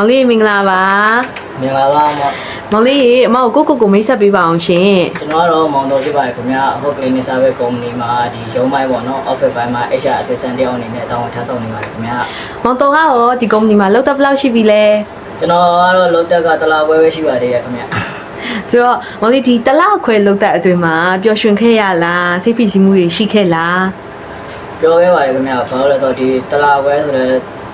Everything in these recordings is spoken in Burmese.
မောင်လေးမင်္ဂလာပါမင်္ဂလာပါမောင်မောင်လေးရေအမကိုကိုကိုကိုမိတ်ဆက်ပေးပါအောင်ရှင်ကျွန်တော်ကတော့မောင်တော်ဖြစ်ပါတယ်ခင်ဗျာဟုတ်ကလင်းနေစာပဲကုမ္ပဏီမှာဒီရုံးပိုင်းပေါ့နော် office ပိုင်းမှာ HR assistant တယောက်အနေနဲ့တာဝန်ထမ်းဆောင်နေပါတယ်ခင်ဗျာမောင်တော်ကရောဒီကုမ္ပဏီမှာလောက်တက်ဘယ်လောက်ရှိပြီလဲကျွန်တော်ကတော့လောတက်ကတလားပွဲပဲရှိပါသေးတယ်ခင်ဗျာဆိုတော့မောင်လေးဒီတစ်လခွဲလောက်တက်အတွင်းမှာပျော်ရွှင်ခဲ့ရလားစိတ်ဖိစီးမှုတွေရှိခဲ့လားပြောခဲ့ပါတယ်ခင်ဗျာဘာလို့လဲဆိုတော့ဒီတလားပွဲဆိုတဲ့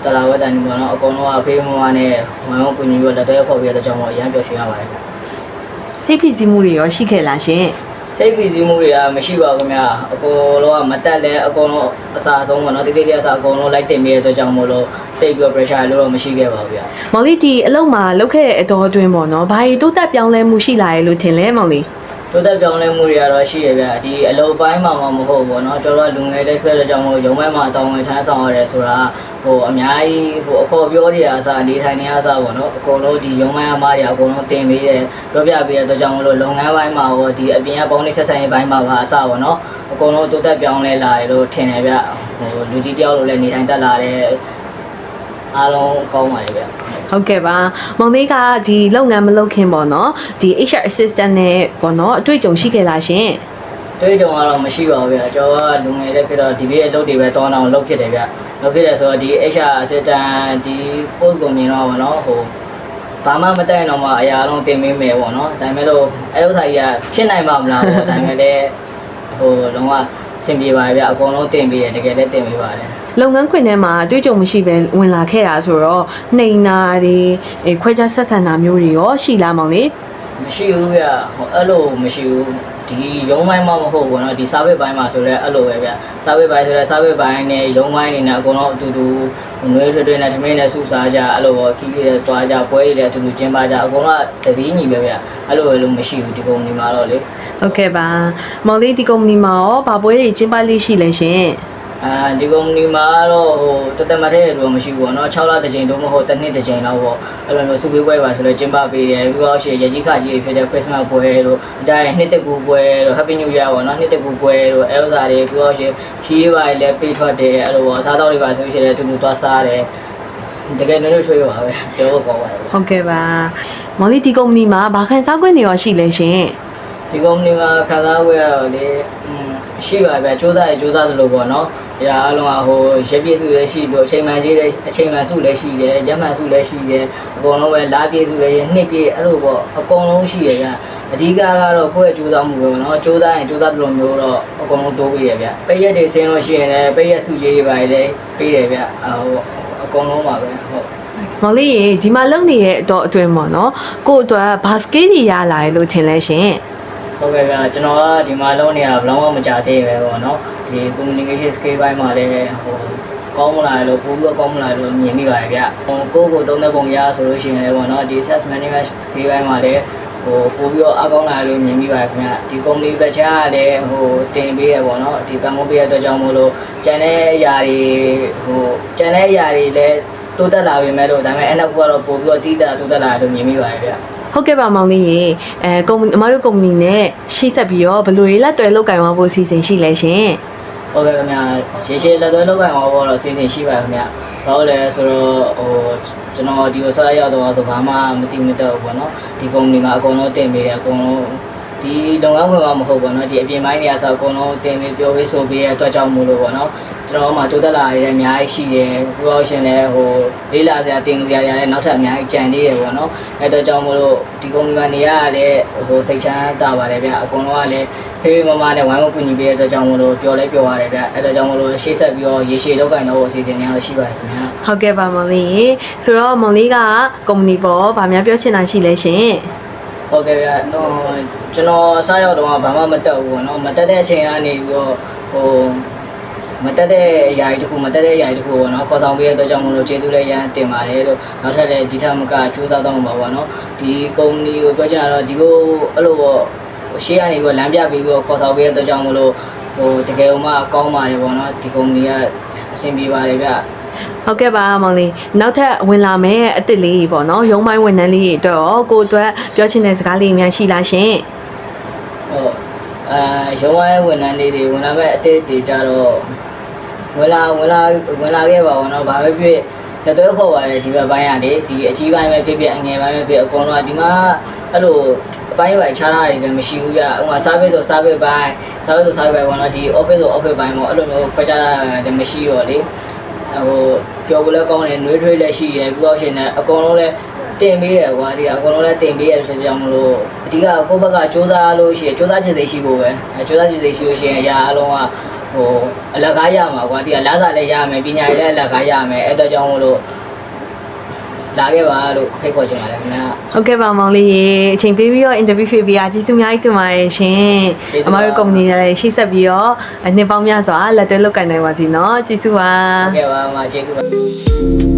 တလားပွဲတန်ဒီပေါ့နော်အကုန်လုံးအဖေးမမနဲ့ဝမ်းဝကူညီပြီးတော့လက်သေးခေါ်ပြီးတဲ့ကြောင့်မို့အရန်ပျော်ရွှင်ရပါတယ်ခင်ဗျာစိတ်ဖိစီးမှုတွေရောရှိခဲ့လားရှင်စိတ်ဖိစီးမှုတွေကမရှိပါဘူးခင်ဗျာအကုန်လုံးကမတက်လဲအကုန်လုံးအစားအဆုံးပေါ့နော်တိတိကျကျအကုန်လုံးလိုက်တင်ပြီးတဲ့အတွက်ကြောင့်မို့လို့တိတ်ပြီးတော့ pressure လို့တော့မရှိခဲ့ပါဘူးဗျာမောင်လေးဒီအလုပ်မှာလုပ်ခဲ့တဲ့အတော်အတွင်းပေါ့နော်ဘာတွေတိုးတက်ပြောင်းလဲမှုရှိလာရလို့ထင်လဲမောင်လေး တိုးတက်ပြောင်းလဲမှုတွေကတော့ရှိရဗျဒီအလုပ်ပိုင်းမှာမှမဟုတ်ဘူးเนาะကျွန်တော်ကလူငယ်တဲ့ဖြစ်တဲ့ကြောင့်မို့ရုံမဲ့မှာတောင်းဝင်ထမ်းဆောင်ရတယ်ဆိုတာဟိုအများကြီးဟိုအခေါ်ပြောတွေအစားအနေထိုင်နေအစားပေါ့နော်အကုန်လုံးဒီရုံမဲ့အမားတွေအကုန်လုံးတင်ပေးတယ်ပြောပြပေးတဲ့အတွက်ကြောင့်မလို့လုပ်ငန်းပိုင်းမှာရောဒီအပြင်ကပေါင်းနေဆက်ဆံရေးပိုင်းမှာပါအစားပေါ့နော်အကုန်လုံးတိုးတက်ပြောင်းလဲလာတယ်လို့ထင်တယ်ဗျဟိုလူကြီးတယောက်လိုလည်းနေထိုင်တက်လာတယ် အားလုံးကောင်းပါတယ်ဗျဟုတ်ကဲ့ပါမောင်လေးကဒီလုပ်ငန်းမလုပ်ခင်ပေါ့နော်ဒီ HR assistant နဲ့ပေါ့နော်အတွေ့အကြုံရှိခဲ့လားရှင်တွေ့ကြုံကတော့မရှိပါဘူးဗျာကျွန်တော်ကလူငယ်တဲ့ဖြစ်တော့ဒီဘေးအလုပ်တွေပဲတောင်းအောင်လုပ်ဖြစ်တယ်ဗျလုပ်ဖြစ်တယ်ဆိုတော့ဒီ HR assistant ဒီ post ကိုမြင်တော့ဗောနော်ဟိုဘာမှမတိုင်တော့မှအရာလုံးတင်ပေးမယ်ပေါ့နော်ဒါပေမဲ့လို့အဲဥစ္စာကြီးကဖြစ်နိုင်မှာမလားပေါ့ဒါပေမဲ့လည်းဟိုလုံးဝစင်ပြေပါဗျာအကုန်လုံးတင်ပေးတယ်တကယ်လည်းတင်ပေးပါတယ် လုပ်ငန်းခွင်ထဲမှာအတွေ့အကြုံမရှိပဲဝင်လာခဲ့တာဆိုတော့နှိမ်နာတွေအေးခွဲခြားဆက်ဆံတာမျိုးတွေရောရှိလားမောင်လေး မရှိဘူးဗျဟိုအဲ့လိုမရှိဘူးဒီရုံးပိုင်းမှမဟုတ်ဘူးเนาะဒီ service ဘိုင်းမှာဆိုတော့အဲ့လိုပဲဗျ service ဘိုင်းဆိုတော့ service ဘိုင်းနဲ့ရုံးဘိုင်းနေနဲ့အကုန်လုံးအတူတူငွေထွေထွေနဲ့ထမင်းနဲ့စုစားကြအဲ့လိုပေါ့ခီးခီးနဲ့တွားကြပွဲတွေလည်းအတူတူကျင်းပကြအကုန်လုံးကတပီးညီပဲဗျအဲ့လိုပဲလို့မရှိဘူးဒီကုမ္ပဏီမှာတော့လေ ဟုတ်ကဲ့ပါမောင်လေးဒီကုမ္ပဏီမှာရောဘာပွဲတွေကျင်းပလိရှိလဲရှင် အဲဒီကုမ္ပဏီမှာတော့ဟိုတသက်မထဲတော့မရှိဘူးပေါ့နော်6လတစ်ကြိမ်တော့မဟုတ်တစ်နှစ်တစ်ကြိမ်တော့ပေါ့အဲ့လိုမျိုးစုပေးပွဲပါဆိုတော့ကျင်းပပေးတယ်ပြီးတော့ရှေ့ရကြီးခကြီးဖြစ်တဲ့ Christmas ပွဲတို့အကြိုင်နှစ်တကူပွဲတို့ Happy New Year ပေါ့နော်နှစ်တကူပွဲတို့အဲဥစားတွေပြီးတော့ရှေ့ခီးပါလည်းပေးထွက်တယ်အဲ့လိုပေါ့အစားတော့တွေပါဆိုရှင်လည်းသူတို့သွားစားတယ်တကယ်နည်းနည်းထွေးပါပဲပြောဖို့ကောင်းပါတယ် ဟုတ်ကဲ့ပါမောင်လေးဒီကုမ္ပဏီမှာဘာခံစား권တွေရောရှိလဲရှင် ဒီကုမ္ပဏီမှာခံစားခွင့်ရတော့လေอืมရှိပါဗျာစူးစမ်းရစူးစမ်းသလိုပေါ့နော်။ ဒါအလုံးကဟိုရက်ပြည့်စုလည်းရှိလို့အချိန်မှန်ကြီးလည်းအချိန်မှန်စုလည်းရှိတယ်။ရက်မှန်စုလည်းရှိတယ်။အကုန်လုံးပဲလားပြည့်စုလည်းနှစ်ပြည့်အဲ့လိုပေါ့အကုန်လုံးရှိရဗျာ။အဓိကကတော့ကိုယ့်ရဲ့စူးစမ်းမှုပဲပေါ့နော်။စူးစမ်းရင်စူးစမ်းသလိုမျိုးတော့အကုန်လုံးတိုးပေးရဗျာ။ပိတ်ရက်တွေဆင်းလို့ရှိရင်လည်းပိတ်ရက်စုကြီးတွေပါလေပေးတယ်ဗျာ။ဟိုအကုန်လုံးပါပဲဟုတ်မောင်လေးရေဒီမှာလုပ်နေတဲ့အတော့အတွင်းပေါ့နော်ကို့အတွက်ဘာစကေးတွေရလာရလို့ထင်လဲရှင် ဟုတ်ကဲ့ဗျာကျွန်တော်ကဒီမှာလုံးနေတာဘယ်တော့မှမကြသေးပဲပေါ့နော်ဒီ communication skill ဘိုင်းမှာလည်းဟိုကောင်းမလာလို့ပို့ပြီးတော့ကောင်းမလာလို့မြင်မိပါတယ်ဗျဟိုကိုယ့်ကိုသုံးတဲ့ပုံရဆိုလို့ရှိရင်လည်းပေါ့နော်ဒီ sales management skill ဘိုင်းမှာလည်းဟိုပို့ပြီးတော့အကောင်းလာလို့မြင်မိပါတယ်ခင်ဗျဒီ company ဘက်ချားကလည်းဟိုတင်ပေးရပေါ့နော်ဒီပန်ကုန်ပေးရတဲ့အတွက်ကြောင့်မို့လို့ကျန်တဲ့အရာတွေဟိုကျန်တဲ့အရာတွေလည်းတိုးတက်လာပြီမဲ့လို့ဒါပေမဲ့အနောက်ကတော့ပို့ပြီးတော့တီးတာတိုးတက်လာလို့မြင်မိပါတယ်ဗျ ဟုတ်ကဲ့ပါမောင်လေးရေအဲကုမ္ပဏီအမတို့ကုမ္ပဏီနဲ့ရှေ့ဆက်ပြီးတော့ဘယ်လိုရေးလက်တွဲလုပ်ကင်သွားဖို့အစီအစဉ်ရှိလဲရှင်ဟုတ်ကဲ့ခင်ဗျာရေရှည်လက်သွဲလောက်ကင်ဟောတော့အစီအစဉ်ရှိပါခင်ဗျာဘာလို့လဲဆိုတော့ဟိုကျွန်တော်ဒီကိုဆက်ရောက်တော့ဆိုဘာမှမတိမတော့ဘူးပေါ့နော်ဒီကုမ္ပဏီမှာအကုန်လုံးတင်ပေးတယ်အကုန်လုံးဒီလုပ်ငန်းခွင်မှာမဟုတ်ပေါ့နော်ဒီအပြင်ပိုင်းနေရာဆိုအကုန်လုံးတင်ပေးပြောပေးဆိုပေးရအတွက်ကြောင့်မို့လို့ပေါ့နော် ကျွန်တော်တို့မှာတိုးတက်လာရတဲ့အများကြီးရှိတယ်ပရိုရှင်လည်းဟိုလေးလာစရာတင်စရာတွေလည်းနောက်ထပ်အများကြီးကြံသေးတယ်ပေါ့နော်အဲ့တော့ကြောင့်မို့လို့ဒီကုမ္ပဏီမှာနေရလည်းဟိုစိတ်ချမ်းသာပါတယ်ဗျအကုန်လုံးကလည်းဖေးဖေးမမနဲ့ဝိုင်းဝန်းကူညီပေးတဲ့အတွက်ကြောင့်မို့လို့ပျော်လဲပျော်ရတယ်ဗျအဲ့တော့ကြောင့်မို့လို့ရှေ့ဆက်ပြီးတော့ရေရှည်လောက်ကင်တော့အစီအစဉ်များရှိပါတယ်ခင်ဗျာဟုတ်ကဲ့ပါမောင်လေးရေဆိုတော့မောင်လေးကကုမ္ပဏီပေါ်ဗာများပြောချင်တာရှိလဲရှင်ဟုတ်ကဲ့ဗျာဟိုကျွန်တော်စားရောက်တော့ဘာမှမတက်ဘူးပေါ့နော်မတက်တဲ့အချိန်ကနေပြီးတော့ဟို မတက်တဲ့အရာကြီးတစ်ခုမတက်တဲ့အရာကြီးတစ်ခုပေါ့နော်ခေါ်ဆောင်ပေးတဲ့အတွက်ကြောင့်မလို့ကျေးဇူးလည်းရမ်းတင်ပါတယ်လို့နောက်ထပ်လည်းဒီထက်မကကြိုးစားတော့မှာပေါ့နော်ဒီကုမ္ပဏီကိုပြောချင်တာတော့ဒီကိုအဲ့လိုပေါ့ရှေ့ကနေပြီးတော့လမ်းပြပြီးတော့ခေါ်ဆောင်ပေးတဲ့အတွက်ကြောင့်မလို့ဟိုတကယ်မှကောင်းပါတယ်ပေါ့နော်ဒီကုမ္ပဏီကအဆင်ပြေပါတယ်ဗျဟုတ်ကဲ့ပါမောင်လေးနောက်ထပ်ဝင်လာမယ့်အစ်စ်လေးကြီးပေါ့နော်ရုံးပိုင်းဝန်ထမ်းလေးတွေအတွက်ရောကိုယ့်အတွက်ပြောချင်တဲ့စကားလေးများရှိလားရှင်ဟုတ်အာရုံးဝိုင်းဝန်ထမ်းလေးတွေဝန်ထမ်းမဲ့အတိတ်တွေကြတော့ ဝင်လာဝင်လာဝင်လာခဲ့ပါဘောနော်ဘာပဲဖြစ်လက်တွဲခေါ်ပါတယ်ဒီဘက်ပိုင်းကနေဒီအကြီးပိုင်းပဲဖြစ်ဖြစ်အငယ်ပိုင်းပဲဖြစ်အကုန်လုံးကဒီမှာအဲ့လိုအပိုင်းပိုင်းခြားတာတွေလည်းမရှိဘူးပြဟိုမှာ service ဆို service ပိုင်း service ဆို service ပိုင်းဘောနော်ဒီ office ဆို office ပိုင်းပေါ့အဲ့လိုမျိုးခွဲခြားတာလည်းမရှိတော့လေဟိုပြောဖို့လည်းကောင်းတယ်နှွေးထွေးလည်းရှိရယ်ပြီးတော့ရှင်လည်းအကုန်လုံးလည်းတင်ပေးရကွာဒီအကုန်လုံးလည်းတင်ပေးရဆိုကြောင်မလို့အဓိကကိုယ့်ဘက်ကစ조사လို့ရှိရယ်စ조사ချင်စိတ်ရှိဖို့ပဲစ조사ချင်စိတ်ရှိလို့ရှိရင်အရာအလုံးက ဟိုအလကားရမှာကွာဒီကလာစားလည်းရမယ်ပညာရည်လည်းအလကားရမယ်အဲ့တော့ကြောင့်မလို့လာခဲ့ပါလို့ဖိတ်ခေါ်ချင်ပါတယ်ခင်ဗျာဟုတ်ကဲ့ပါမောင်လေးရေအချိန်ပေးပြီးတော့ interview ဖြစ်ပြီးအားကျေးဇူးအများကြီးတင်ပါတယ်ရှင်အမတို့ company နဲ့လည်းရှေ့ဆက်ပြီးတော့နှစ်ပေါင်းများစွာလက်တွဲလုပ်ကိုင်နိုင်ပါစီနော်ကျေးဇူးပါဟုတ်ကဲ့ပါအမကျေးဇူးပါ